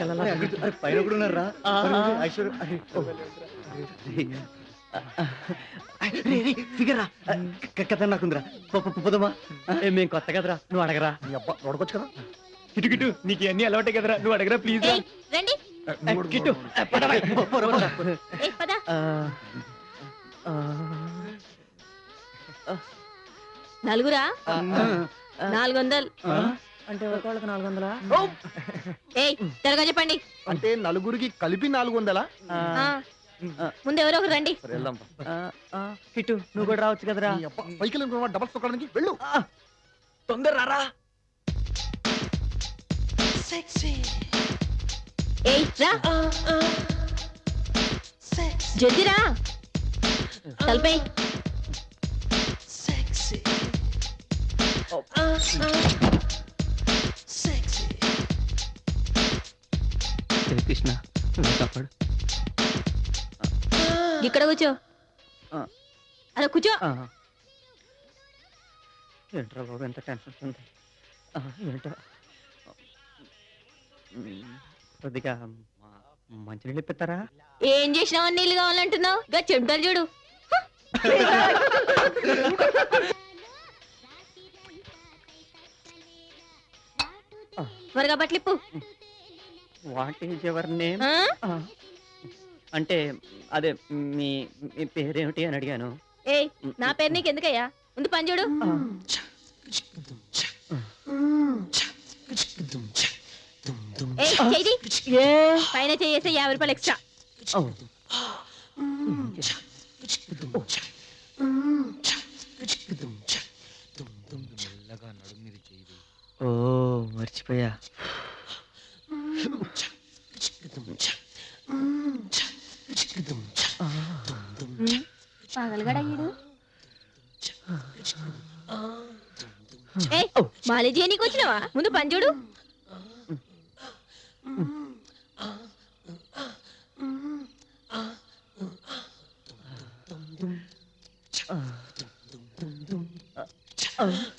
దగ్గరికి వెళ్ళాలా? అరే, పైన కూడా ఉన్నారా. ఐశ్వర్య. ఫిగర్ రా కథ నాకుందిరా. పొదమా? ఏ, మేం కొత్త కదరా నువ్వు అడగరా. నీ అబ్బా నోడకొచ్చు కదా? కిటు కిటు నీకు ఇవన్నీ అలవాటే కదరా నువ్వు అడగరా ప్లీజ్ రండి. నలుగురా? నాలుగు వందలు ఆ, అంటే ఒకళ్ళకి నాలుగు వందలా ఏయ్ త్వరగా చెప్పండి. అంటే నలుగురికి కలిపి నాలుగు వందలా ఆ, ఆ, ముందు ఎవరో ఒకరు రండి. సరే వెళ్దాం. ఆ, ఆ, కిట్టు నువ్వు కూడా రావచ్చు కదరా. నీ అబ్బా పైకి వెళ్ళి డబల్స్ తొక్కడానికి వెళ్ళు. తొందర రారా. ఏయ్ రా. తలపై. ఇక్కడ కూర్చో. అలా కూర్చో. ఏంట్రా బాబు ఎంత టెన్షన్ ఉంది. ఏంటో. కొద్దిగా మంచినీళ్ళు ఇప్పిస్తారా? ఏం చేసినావు? నీళ్ళు కావాలంటున్నావు. గా చూడు. త్వరగా బట్లిప్పు వాట్ ఈజ్ ఎవర్ నేమ్? ఆ? అంటే అదే మీ మీ పేరేమిటి అని అడిగాను. ఏయ్ నా పేరు నీకు ఎందుకయ్యా? ముందు పని చూడు. ఏయ్ పైన చేయేస్తే యాభై రూపాయలు ఎక్స్ట్రా. ఓ. ఓ మర్చిపోయా. పగలగడా ఈడు మాలేజీ నీకు వచ్చినావా? ముందు పని చూడు.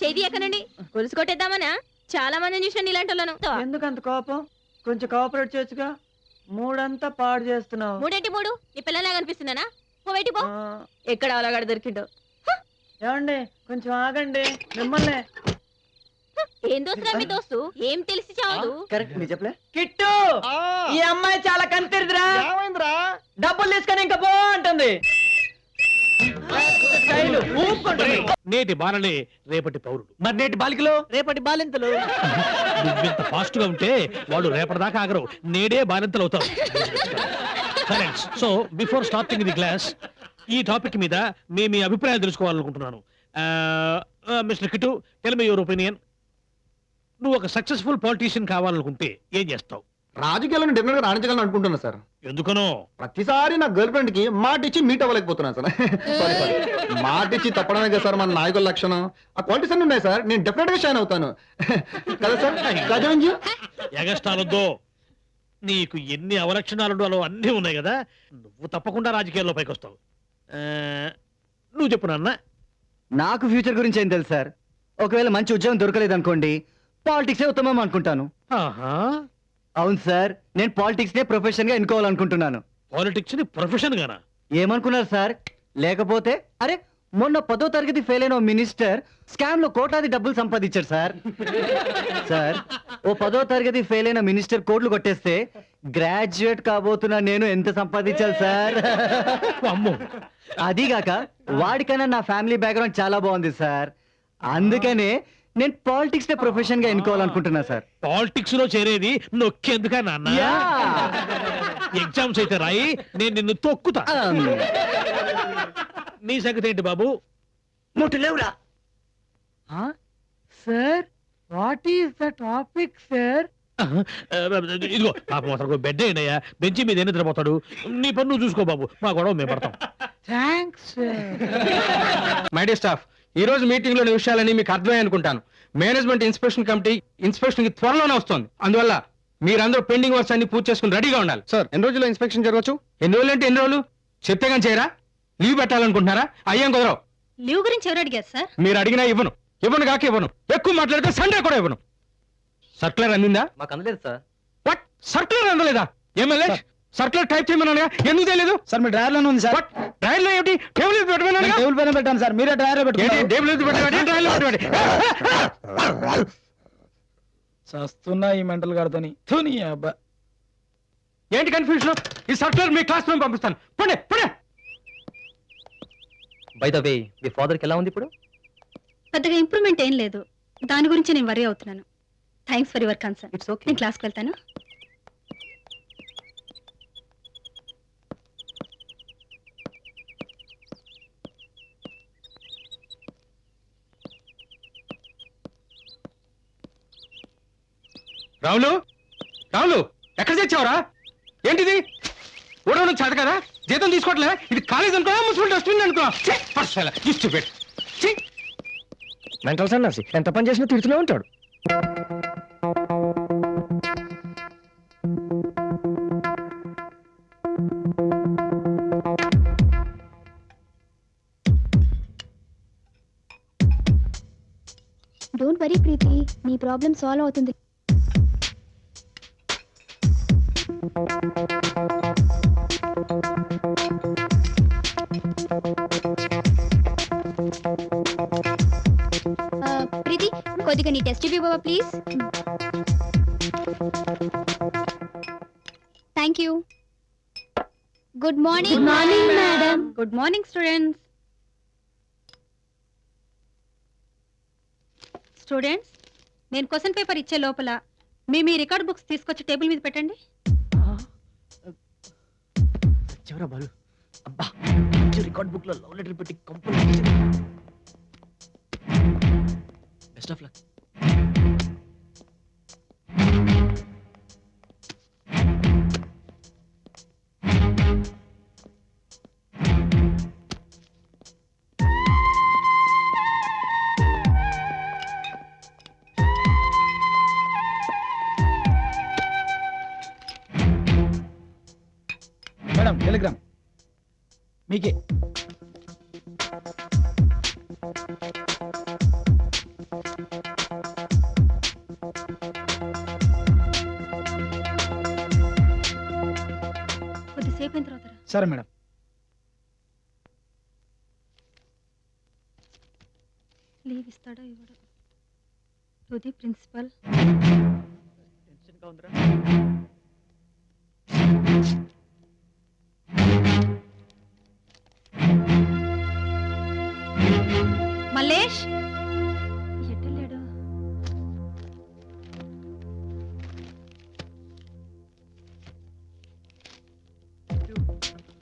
చేతి ఎక్కనండి గొలుసు కొట్టేద్దామనా? చాలా మందిని చూసిన ఇలాంటి వాళ్ళను ఎందుకు అంత కోపం? కొంచెం కోఆపరేట్ చేయొచ్చుగా. మూడంతా పాడు చేస్తున్నావు. మూడేంటి మూడు? నీ పిల్లలా కనిపిస్తున్నానా బయటికి పో ఎక్కడ అవలగాడు దొరికిండో? ఏమండి? కొంచెం ఆగండి. మిమ్మల్ని. ఏం దోస్తురా మీ దోస్తు? ఏం తెలిసి చావదు? కరెక్ట్ నీ చెప్పలే? కిట్టు! ఈ అమ్మాయి చాలా కనితిరిదిరా ఏమైందిరా? డబ్బులు తీసుకొని ఇంకా పో అంటుంది. నేటి బాలనే రేపటి పౌరుడు. మరి నేటి బాలికలు? రేపటి బాలింతలు. నువ్వింత ఫాస్ట్గా ఉంటే వాళ్ళు రేపటిదాకా ఆగరు. నేడే బాలింతలు అవుతావు so before starting the class ఈ టాపిక్ మీద మీ మీ అభిప్రాయం తెలుసుకోవాలనుకుంటున్నాను. Mister Kittu tell me your opinion నువ్వు ఒక సక్సెస్ఫుల్ పాలిటీషియన్ కావాలనుకుంటే ఏం చేస్తావు? రాజకీయాలను డిఫరెంట్గా రాణించగలను అనుకుంటున్నా సార్ ఎందుకనో? ప్రతిసారి నా గర్ల్ ఫ్రెండ్కి మాట ఇచ్చి మీట్ అవ్వలేకపోతున్నా సార్ సారీ సారీ మాట ఇచ్చి తప్పడమే కదా సార్ మన నాయకుల లక్షణం. ఆ క్వాలిటీస్ అన్ని ఉన్నాయి సార్ నేను డెఫినెట్గా షైన్ అవుతాను. కదా సార్ ఎగస్టాలొద్దు నీకు ఎన్ని అవలక్షణాలు అన్నీ ఉన్నాయి కదా నువ్వు తప్పకుండా రాజకీయాల్లో పైకి వస్తావు నువ్వు చెప్పు నాన్న. నాకు ఫ్యూచర్ గురించి ఏం తెలుసు సార్? ఒకవేళ మంచి ఉద్యోగం దొరకలేదు అనుకోండి పాలిటిక్సే ఉత్తమం అనుకుంటాను. ఆహా. అవును సార్. నేను పాలిటిక్స్ నే ప్రొఫెషన్గా ఎన్నుకోవాలనుకుంటున్నాను. పాలిటిక్స్ని ప్రొఫెషన్ గానా ఏమనుకున్నారు సార్? లేకపోతే అరే మొన్న పదో తరగతి ఫెయిల్ అయిన మినిస్టర్ స్కామ్లో కోటాది డబ్బులు సంపాదించారు సార్. సార్ ఓ పదో తరగతి ఫెయిల్ అయిన మినిస్టర్ కోట్లు కొట్టేస్తే గ్రాడ్యుయేట్ కాబోతున్నా నేను ఎంత సంపాదించాలి సార్? అమ్మో. అదీగాక వాడికన్నా నా ఫ్యామిలీ బ్యాక్గ్రౌండ్ చాలా బాగుంది సార్. అందుకనే నేను పాలిటిక్స్ నే ప్రొఫెషన్గా ఎన్నుకోవాలనుకుంటున్నా సార్. పాలిటిక్స్లో చేరేది నొక్కేందుకా నాన్న? యా. ఎగ్జామ్స్ అయితే రాయి నేను నిన్ను తొక్కుతా. Um, నీ సంగతి ఏంటి బాబు? ముట్టు లేవురా sir? What is the topic sir ఇదిగో పాపం అసలు బెడ్ అయ్యా బెంచి మీద నిద్రపోతాడు? నీ పన్ను చూసుకో బాబు. మా గొడవ మేము పడతాం. థ్యాంక్స్ మై డే స్టాఫ్ ఈ రోజు మీటింగ్లోని విషయాలని మీకు అర్థమై అనుకుంటాను. మేనేజ్మెంట్ ఇన్స్పెక్షన్ కమిటీ ఇన్స్పెక్షన్కి త్వరలోనే వస్తుంది. అందువల్ల మీరందరూ పెండింగ్ వర్క్స్ అన్ని పూర్తి చేసుకుని రెడీగా ఉండాలి. సార్ ఎన్ని రోజుల్లో ఇన్స్పెక్షన్ జరగచ్చు ఎన్ని రోజులు అంటే ఎన్ని రోజులు? చెప్తే కానీ చేయరా? లీవ్ పెట్టాలనుకుంటున్నారా? అయ్యాం కుదరవు. లీవ్ గురించి ఎవరు అడిగారు సార్ మీరు అడిగినా ఇవ్వను. ఇవ్వను కాక ఇవ్వను. ఎక్కువ మాట్లాడితే సండే కూడా ఇవ్వను. సర్క్యులర్ అందిందా? మాకు అందలేదు సార్. వాట్ సర్కులర్ అందలేదా? ఎమ్మెల్యే సర్కులర్ టైప్ చేయమన్నా ఎందుకు తెలియదు? సార్ మీ డ్రైవర్లోనే ఉంది సార్. డ్రైవ్లో ఏమిటి? టేబుల్ మీద పెట్టమన్నా నేను టేబుల్ పైన పెట్టాను సార్. మీరే డ్రైవర్ ఏంటి? పెట్టుకున్నారు టేబుల్ మీద పెట్టమంటే డ్రైవ్లో పెట్టమంటే? చస్తున్నా ఈ మెంటల్ గారితోని తుని అబ్బా. ఏంటి కన్ఫ్యూజన్ ఈ సర్కులర్ మీ క్లాస్ రూమ్ పంపిస్తాను. పండే పండే. బై ద వే మీ ఫాదర్కి ఎలా ఉంది ఇప్పుడు? పెద్దగా ఇంప్రూవ్మెంట్ ఏం లేదు. దాని గురించి నేను వరీ అవుతున్నాను. Thanks for your concern it's okay నేను క్లాస్కి వెళ్తాను. రావులు? రావులు ఎక్కడ తెచ్చావురా? ఏంటిది? ఊడవడం చేత కదా? జీతం తీసుకోవట్లే ఇది కాలేజ్ అనుకున్నా మున్సిపల్ డస్ట్బిన్ చూసి మెంటల్ సన్నాసి ఎంత పని చేసినా తిడుతూనే ఉంటాడు. డోంట్ వరీ ప్రీతి నీ ప్రాబ్లం సాల్వ్ అవుతుంది. కొద్దిగా నీ టెస్ట్ ఇవ్వవా please thank you good morning morning madam good morning students students నేను క్వశ్చన్ పేపర్ ఇచ్చే లోపల మీ మీ రికార్డ్ బుక్స్ తీసుకొచ్చి టేబుల్ మీద పెట్టండి. చివరా బాలు. అబ్బా రికార్డ్ బుక్లో లవ్ లెటర్ పెట్టి బెస్ట్ ఆఫ్ లక్ మీకే. కొద్దిసేపు అయిన తర్వాత రా. సరే మేడం. లీవ్ ఇస్తాడో ఇవ్వడో టు ది ప్రిన్సిపల్ మల్లేష్? ఎట్టలేడు.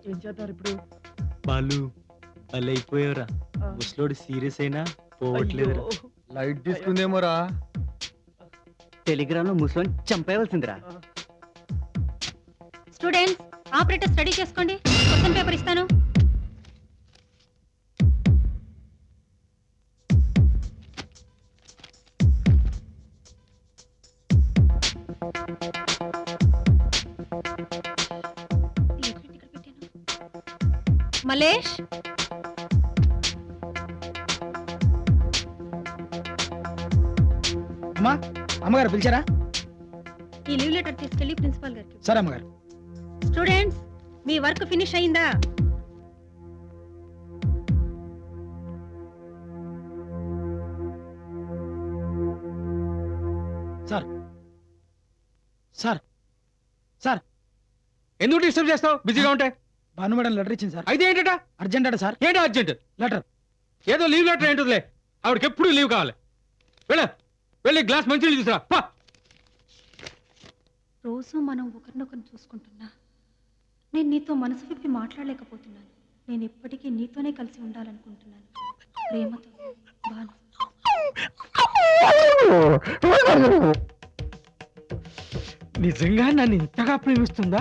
ఏం చేద్దారు ఇప్పుడు? బాలు భలే అయిపోయావురా. ముసలోడు సీరియస్ అయినా పోవట్లేదురా అయ్యో. లైట్ తీసుకుందేమోరా? టెలిగ్రామ్లో ముసలోని చంపేయవలసిందిరా. స్టూడెంట్స్ ఆపరేటర్ స్టడీ చేసుకోండి. క్వశ్చన్ పేపర్ ఇస్తాను. మలేష్ అమ్మా అమ్మగారు పిలిచారా? ఈ లీవ్ లెటర్ తీసుకెళ్ళి ప్రిన్సిపాల్ గారికి. సరే అమ్మగారు. స్టూడెంట్స్ మీ వర్క్ ఫినిష్ అయిందా? సార్. సార్. సార్. ఎందుకు డిస్టర్బ్ చేస్తావు? బిజీగా ఉంటే? భాను మేడం లెటర్ ఇచ్చింది సార్. అయితే ఏంటట? అర్జెంట్ అట సార్. ఏంటి అర్జెంట్? లెటర్. ఏదో లీవ్ లెటర్ ఏంటిదిలే ఆవిడకి ఎప్పుడు లీవ్ కావాలి? వెళ్ళ. వెళ్ళి గ్లాస్ మంచి తీసుకురా. పా. రోజు మనం ఒకరినొకరు చూసుకుంటున్నా. నేను నీతో మనసు విప్పి మాట్లాడలేకపోతున్నాను. నేను ఎప్పటికీ నీతోనే కలిసి ఉండాలనుకుంటున్నాను. ప్రేమతో బాను నిజంగా నన్ను ఇంతగా ప్రేమిస్తుందా?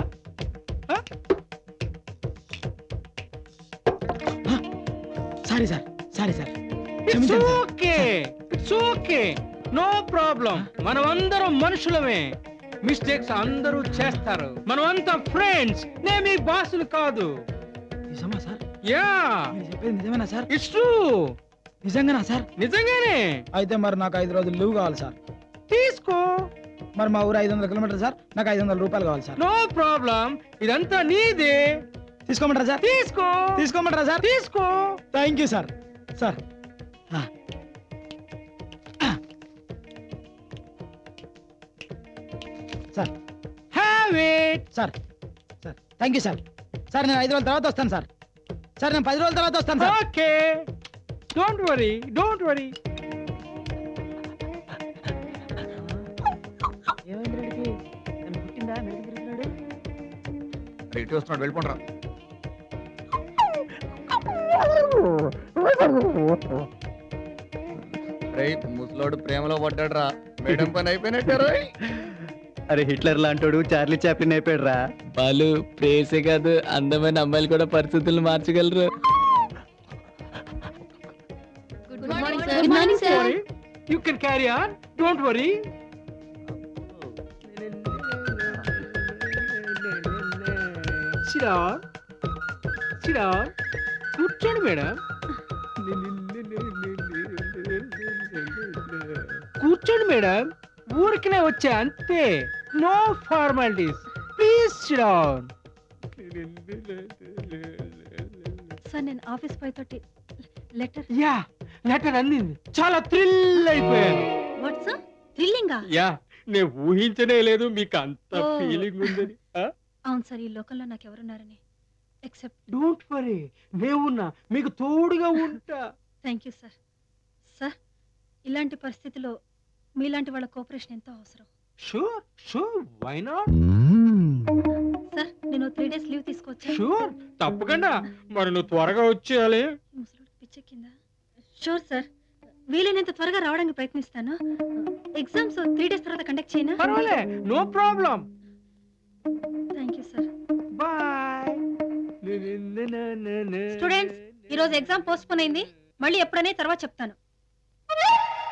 Sorry sir sorry sir. Okay it's okay no problem మనం అందరం మనుషులమే. మిస్టేక్స్ అందరూ చేస్తారు. మనం అంతా ఫ్రెండ్స్ నేను మీ బాసులు కాదు. నిజమా సార్? యా మీరు చెప్పేది నిజమేనా సార్? ఇట్స్ ట్రూ నిజంగానా సార్? నిజంగానే. అయితే మరి నాకు ఐదు రోజులు లీవ్ కావాలి సార్. తీసుకో. మరి మా ఊరు ఐదు వందల కిలోమీటర్ సార్. నాకు ఐదు వందల రూపాయలు కావాలి సార్. నో ప్రాబ్లం ఇదంతా నీదే. తీసుకోమంటారా సార్? తీసుకో. తీసుకోమంటారా సార్? తీసుకో. Thank you sir. Sir. Sir. Have it sir. Sir. Thank you sir. Sir నేను ఐదు రోజుల తర్వాత వస్తాను సార్. సార్ నేను పది రోజుల తర్వాత వస్తాను sir. Okay. Don't worry don't worry ఇటు వస్తున్నాడు వెళ్ళిపోండి ముసలోడు ప్రేమలో పడ్డాడు రా మేడం పని అయిపోయినట్టే రోయ్. అరే హిట్లర్ లాంటోడు చార్లీ చాప్లిన్ అయిపోయాడు రా వాళ్ళు ప్రేసే కాదు అందమైన అమ్మాయిలు కూడా పరిస్థితులు మార్చగలరు. Good morning sir good morning sir you can carry on don't worry సిరా సిరా కూర్చోండి మేడం. కూర్చోండి మేడం. ఊరికనే వచ్చా అంతే. No formalities please sit down sir నేను ఆఫీస్ బాయ్ తోటి లెటర్. యా లెటర్ అందింది. చాలా థ్రిల్ అయిపోయాను. What sir థ్రిల్లింగా? యా నేను ఊహించనే లేదు మీకు అంత. ఫీలింగ్ ఉందని. అవును సార్ ఈ లోకంలో నాకు ఎవరున్నారని ఎక్సెప్ట్ డోంట్ వరీ నేనున్నా మీకు తోడుగా ఉంటా. థ్యాంక్ యూ సార్ సార్ ఇలాంటి పరిస్థితిలో మీలాంటి వాళ్ళ కోఆపరేషన్ ఎంతో అవసరం. Sure sure why not sir నేను త్రీ డేస్ లీవ్ తీసుకోవచ్చా షూర్ తప్పకుండా. మరి నువ్వు త్వరగా వచ్చేయాలి. పిచ్చెక్కిందా షూర్ సార్ వీలైనంత త్వరగా రావడానికి ప్రయత్నిస్తాను. ఎగ్జామ్స్ త్రీ డేస్ తర్వాత కండక్ట్ చేయనా? పర్వాలే. No problem thank you sir students ఈ రోజు ఎగ్జామ్ పోస్ట్ పోన్ అయింది. మళ్ళీ ఎప్పుడనే తర్వాత చెప్తాను.